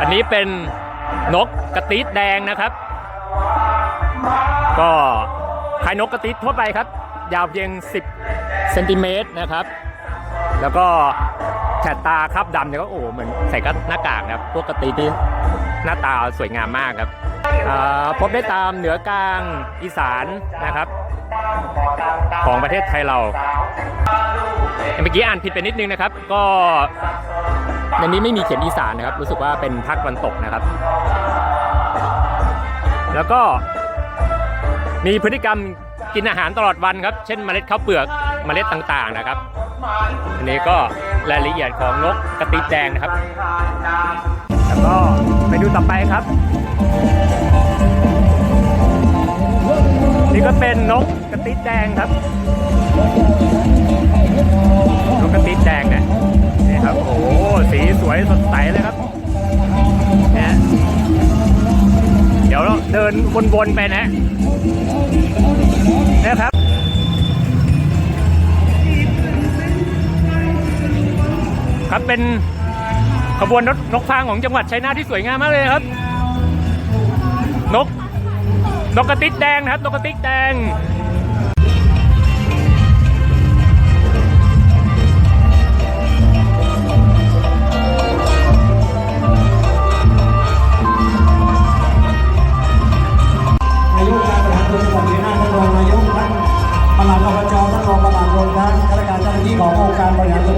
อันนี้เป็นนกกระติดแดงนะครับ ก็คายนกกระติดทั่วไปครับ ยาวเพียง 10เซนติเมตรนะครับ แล้วก็แฉดตาคราบดำเนี่ยก็โอ้เหมือนใส่กับหน้ากากนะครับพวกกระติดนี่หน้าตาสวยงามมากครับพบได้ตามเหนือกลางอีสานนะครับ ของประเทศไทยเรา เมื่อกี้อ่านผิดไปนิดนึงนะครับ ก็ ในนี้ไม่มีเขียนอีสานนะครับ รู้สึกว่าเป็นภาคตะวันตกนะครับ แล้วก็มีพฤติกรรมกินอาหารตลอดวันครับ เช่นเมล็ดข้าวเปลือกเมล็ดต่างๆนะครับ อันนี้ก็รายละเอียดของนกกระติแดงนะครับ แล้วก็ไปดูต่อไปครับ นี่ก็เป็นนกกระติแดงครับ นกกระติแดงนี่ยนี่ครับโอ้ สีสวยสดใสเลยครับนะเดี๋ยวเราเดินวนๆไปนะนะครับครับเป็นขบวนรถนกฟางของจังหวัดชัยนาทที่สวยงามมากเลยครับ นกนกกระติกแดงนะครับ นกกระติกแดง จนครประมาณรวมทั้งคณะกรรมการเจ้าหน้าที่ขององค์การบริหารส่วน